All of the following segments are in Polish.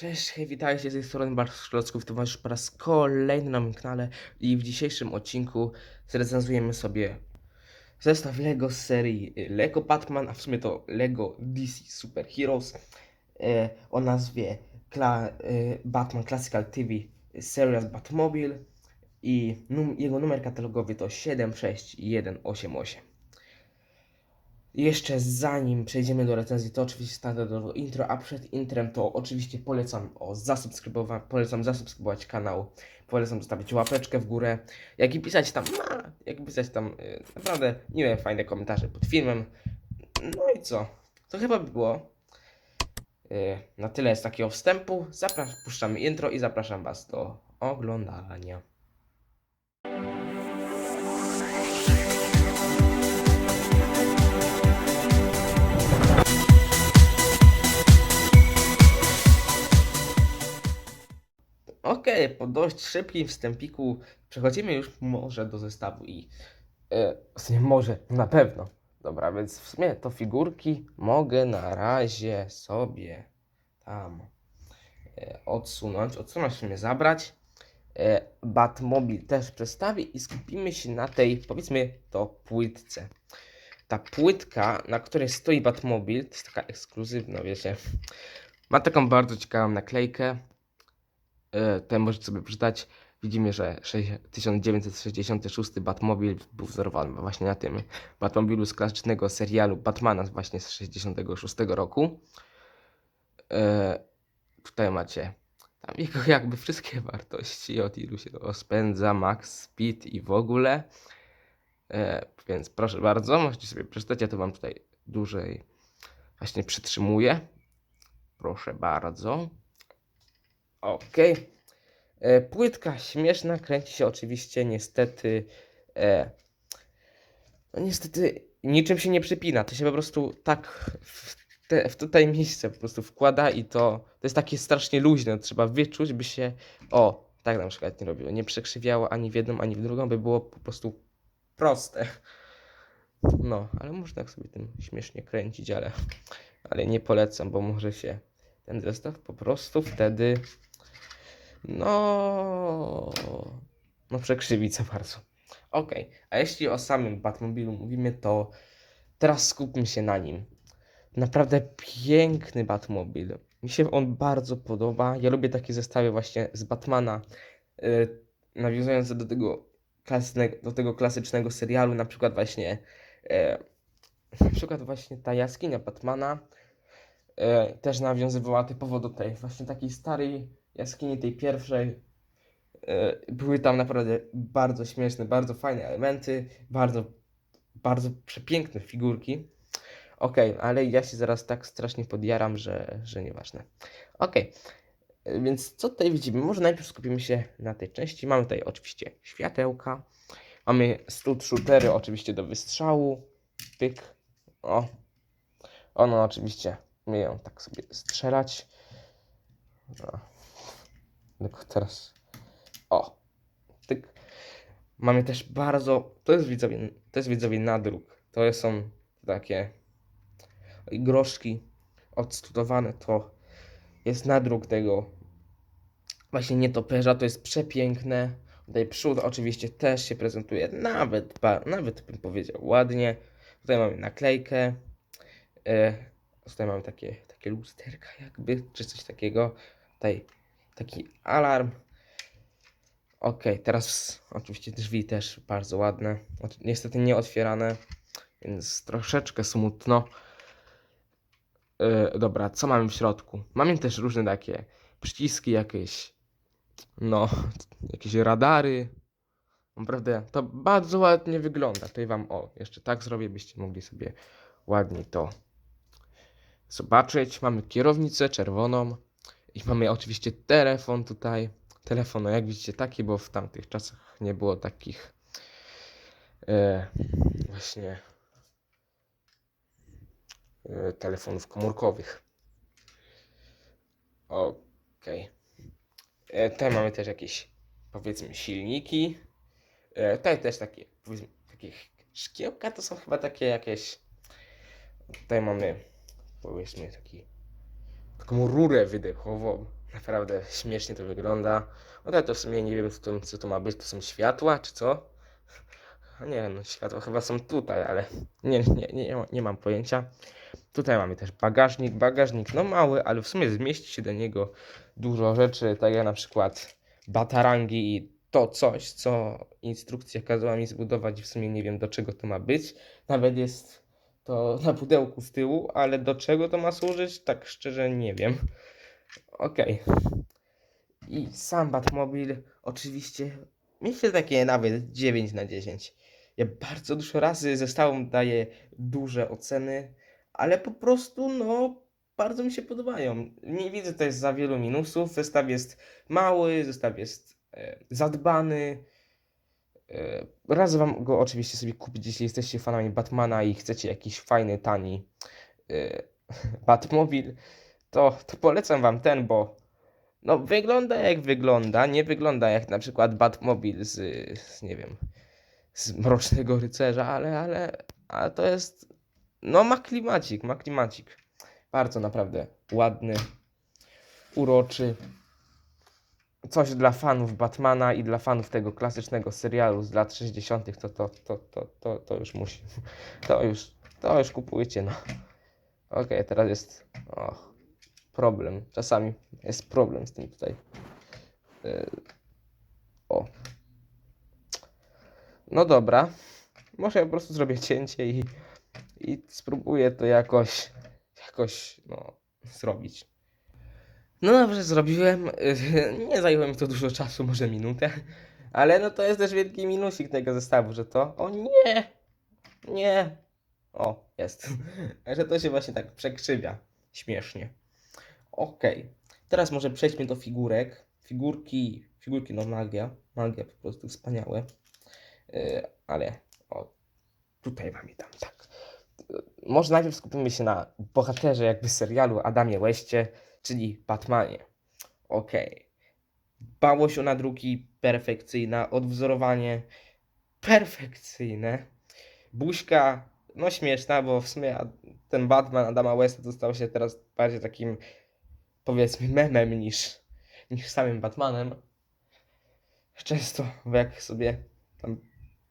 Cześć, hej, witajcie z tej strony Bartosz Klocków, to wasz po raz kolejny na moim kanale i w dzisiejszym odcinku zrecenzujemy sobie zestaw LEGO z serii LEGO Batman, a w sumie to LEGO DC Super Heroes e, o nazwie Kla, e, Batman Classical TV Series Batmobile i num, jego numer katalogowy to 76188. Jeszcze zanim przejdziemy do recenzji, to oczywiście standardowo intro, a przed intrem to oczywiście polecam o zasubskrybować, polecam zasubskrybować kanał, polecam zostawić łapeczkę w górę, jak i pisać tam, no, jak i pisać tam y, naprawdę miłe, fajne komentarze pod filmem. No i co? To chyba by było y, na tyle z takiego wstępu. Zapraszam, intro i zapraszam Was do oglądania. Okej, po dość szybkim wstępiku przechodzimy już może do zestawu i e, może, na pewno. Dobra, więc w sumie to figurki mogę na razie sobie tam e, odsunąć, odsunąć w sumie zabrać. E, Batmobil też przedstawię i skupimy się na tej, powiedzmy to płytce. Ta płytka, na której stoi Batmobil, to jest taka ekskluzywna, wiecie. Ma taką bardzo ciekawą naklejkę. E, Tutaj możecie sobie przeczytać. Widzimy, że sze- 1966 Batmobil był wzorowany właśnie na tym Batmobilu z klasycznego serialu Batmana właśnie z 66 roku. E, tutaj macie tam jego jakby wszystkie wartości, od ilu się to spędza, max speed i w ogóle. E, więc proszę bardzo, możecie sobie przeczytać. Ja to wam tutaj dłużej właśnie przytrzymuję. Proszę bardzo. Okej. E, Płytka śmieszna, kręci się oczywiście niestety. E, no niestety niczym się nie przypina. To się po prostu tak w, te, w tutaj miejsce po prostu wkłada i to, to jest takie strasznie luźne. Trzeba wyczuć, by się. O, tak na przykład nie robiło. Nie przekrzywiało ani w jedną, ani w drugą, by było po prostu proste. No, ale można tak sobie tym śmiesznie kręcić, ale, ale nie polecam, bo może się ten zestaw po prostu wtedy no, no przekrzywić za bardzo. Okej, a jeśli o samym Batmobilu mówimy, to teraz skupmy się na nim. Naprawdę piękny Batmobil. Mi się on bardzo podoba. Ja lubię takie zestawy właśnie z Batmana, yy, nawiązujące do tego, do tego klasycznego serialu, na przykład właśnie yy, na przykład właśnie ta jaskinia Batmana yy, też nawiązywała typowo do tej właśnie takiej starej jaskini, tej pierwszej. Yy, były tam naprawdę bardzo śmieszne, bardzo fajne elementy, bardzo, bardzo przepiękne figurki. Okej, ale ja się zaraz tak strasznie podjaram, że, że nieważne. Okej, yy, więc co tutaj widzimy? Może najpierw skupimy się na tej części. Mamy tutaj oczywiście światełka. Mamy stud shootery oczywiście do wystrzału. Pyk. O. Ono oczywiście umieją tak sobie strzelać. O. Tylko teraz. O. Tyk. Mamy też bardzo. To jest widzowie, to jest widzowie nadruk. To są takie groszki odstudowane. To jest nadruk tego właśnie nietoperza. To jest przepiękne. Tutaj przód oczywiście też się prezentuje nawet, nawet bym powiedział ładnie. Tutaj mamy naklejkę. E, tutaj mamy takie, takie lusterka jakby, czy coś takiego. Tutaj taki alarm. Ok, teraz oczywiście drzwi też bardzo ładne. Niestety nie otwierane, więc troszeczkę smutno. E, dobra, co mamy w środku? Mamy też różne takie przyciski, jakieś, no, jakieś radary. Naprawdę to bardzo ładnie wygląda. Tutaj wam, o, jeszcze tak zrobię, byście mogli sobie ładnie to zobaczyć. Mamy kierownicę czerwoną i mamy oczywiście telefon tutaj. Telefon, no jak widzicie, taki, bo w tamtych czasach nie było takich e, właśnie e, telefonów komórkowych. Okej. E, Tutaj mamy też jakieś, powiedzmy, silniki. E, Tutaj też takie, powiedzmy, takie szkiełka to są chyba takie jakieś. Tutaj mamy, powiedzmy, taki taką rurę wydechową. Naprawdę śmiesznie to wygląda. No ale to w sumie nie wiem, co to, co to ma być. To są światła, czy co? Nie wiem, no światła chyba są tutaj, ale nie, nie, nie, nie mam pojęcia. Tutaj mamy też bagażnik. Bagażnik no mały, ale w sumie zmieści się do niego dużo rzeczy, tak jak na przykład batarangi i to coś, co instrukcja kazała mi zbudować w sumie nie wiem do czego to ma być. Nawet jest to na pudełku z tyłu, ale do czego to ma służyć, tak szczerze nie wiem. Okej. I sam Batmobil oczywiście myślę takie nawet 9 na 10. Ja bardzo dużo razy zestawom daję duże oceny, ale po prostu no bardzo mi się podobają. Nie widzę tutaj za wielu minusów. Zestaw jest mały, zestaw jest e, zadbany. E, radzę wam go oczywiście sobie kupić, jeśli jesteście fanami Batmana i chcecie jakiś fajny, tani e, Batmobil, to, to polecam wam ten, bo no wygląda jak wygląda, nie wygląda jak na przykład Batmobil z, z nie wiem, z Mrocznego Rycerza, ale, ale, ale to jest, no ma klimacik, ma klimacik. Bardzo naprawdę ładny, uroczy. Coś dla fanów Batmana i dla fanów tego klasycznego serialu z lat 60. to, to, to, to, to, to już musi. To już, to już kupujcie, no. Okej, teraz jest och, problem. Czasami jest problem z tym tutaj. Yy, o. No dobra. Może ja po prostu zrobię cięcie i, i spróbuję to jakoś, jakoś, no, zrobić. No dobrze, zrobiłem. Nie zajęło mi to dużo czasu, może minutę. Ale no to jest też wielki minusik tego zestawu, że to. O nie! Nie! O, jest. że to się właśnie tak przekrzywia. Śmiesznie. Okej. Teraz może przejdźmy do figurek. Figurki, figurki no magia. Magia po prostu wspaniałe. Yy, ale o, tutaj mamy tam tak. Yy, Może najpierw skupimy się na bohaterze jakby serialu Adamie Westie, czyli Batmanie. Okej. Bałość o nadruki perfekcyjna, odwzorowanie perfekcyjne. Buźka, no śmieszna, bo w sumie ten Batman Adama Westa to stał się teraz bardziej takim powiedzmy memem niż, niż samym Batmanem. Często jak sobie tam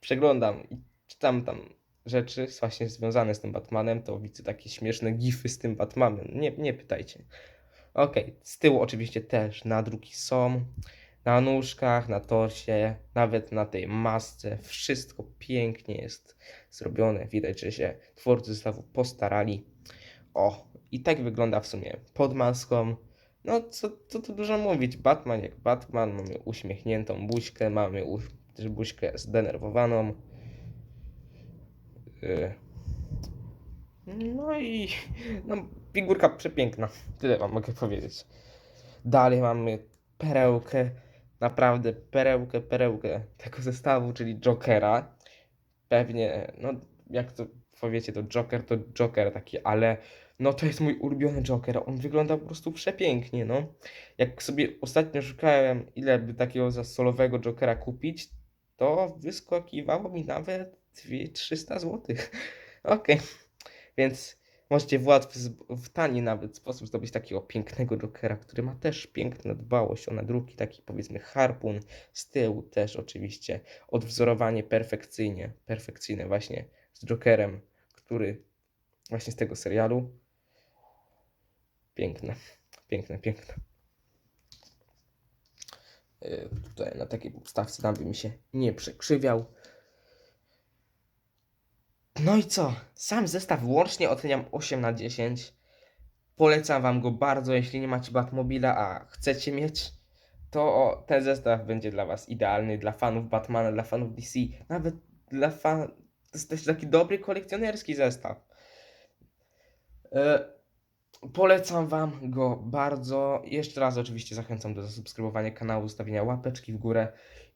przeglądam i czytam tam rzeczy właśnie związane z tym Batmanem, to widzę takie śmieszne gify z tym Batmanem. Nie, nie pytajcie. Okej, z tyłu oczywiście też nadruki są. Na nóżkach, na torsie, nawet na tej masce. Wszystko pięknie jest zrobione. Widać, że się twórcy zestawu postarali. O, i tak wygląda w sumie pod maską. No, co, co tu dużo mówić. Batman jak Batman. Mamy uśmiechniętą buźkę, mamy też buźkę zdenerwowaną. Y. No i no, figurka przepiękna. Tyle wam mogę powiedzieć. Dalej mamy perełkę, naprawdę perełkę, perełkę tego zestawu, czyli Jokera. Pewnie, no jak to powiecie, to Joker to Joker taki, ale no to jest mój ulubiony Joker. On wygląda po prostu przepięknie, no. Jak sobie ostatnio szukałem, ile by takiego za solowego Jokera kupić, to wyskakiwało mi nawet 300 zł. Okej, więc możecie w łatwy, w tani nawet sposób zdobyć takiego pięknego Jokera, który ma też piękną dbałość o nadruki, taki powiedzmy harpun, z tyłu też oczywiście, odwzorowanie perfekcyjnie, perfekcyjne właśnie z Jokerem, który właśnie z tego serialu. Piękne, piękne, piękne. Yy, Tutaj na takiej podstawce tam by mi się nie przekrzywiał. No i co? Sam zestaw łącznie oceniam 8 na 10. Polecam wam go bardzo, jeśli nie macie Batmobila, a chcecie mieć, to ten zestaw będzie dla was idealny, dla fanów Batmana, dla fanów DC, nawet dla fan... To jest też taki dobry kolekcjonerski zestaw. E, Polecam Wam go bardzo. Jeszcze raz oczywiście zachęcam do zasubskrybowania kanału, zostawienia łapeczki w górę.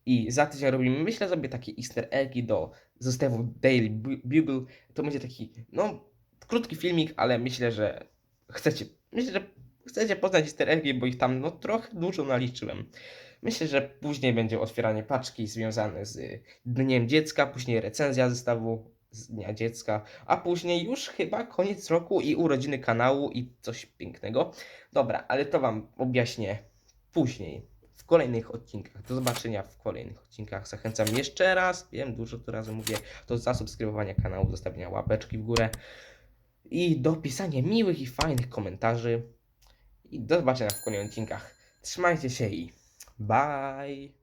I za tydzień robimy, myślę sobie, takie easter eggi do zestawu Daily Bu- Bugle. To będzie taki, no, krótki filmik, ale myślę, że chcecie, myślę, że chcecie poznać easter eggi, bo ich tam, no, trochę dużo naliczyłem. Myślę, że później będzie otwieranie paczki związane z Dniem Dziecka, później recenzja zestawu z Dnia Dziecka, a później już chyba koniec roku i urodziny kanału i coś pięknego. Dobra, ale to Wam objaśnię później, w kolejnych odcinkach. Do zobaczenia w kolejnych odcinkach. Zachęcam jeszcze raz, wiem, dużo tu razy mówię, do zasubskrybowania kanału, zostawienia łapeczki w górę i do pisania miłych i fajnych komentarzy. I do zobaczenia w kolejnych odcinkach. Trzymajcie się i bye!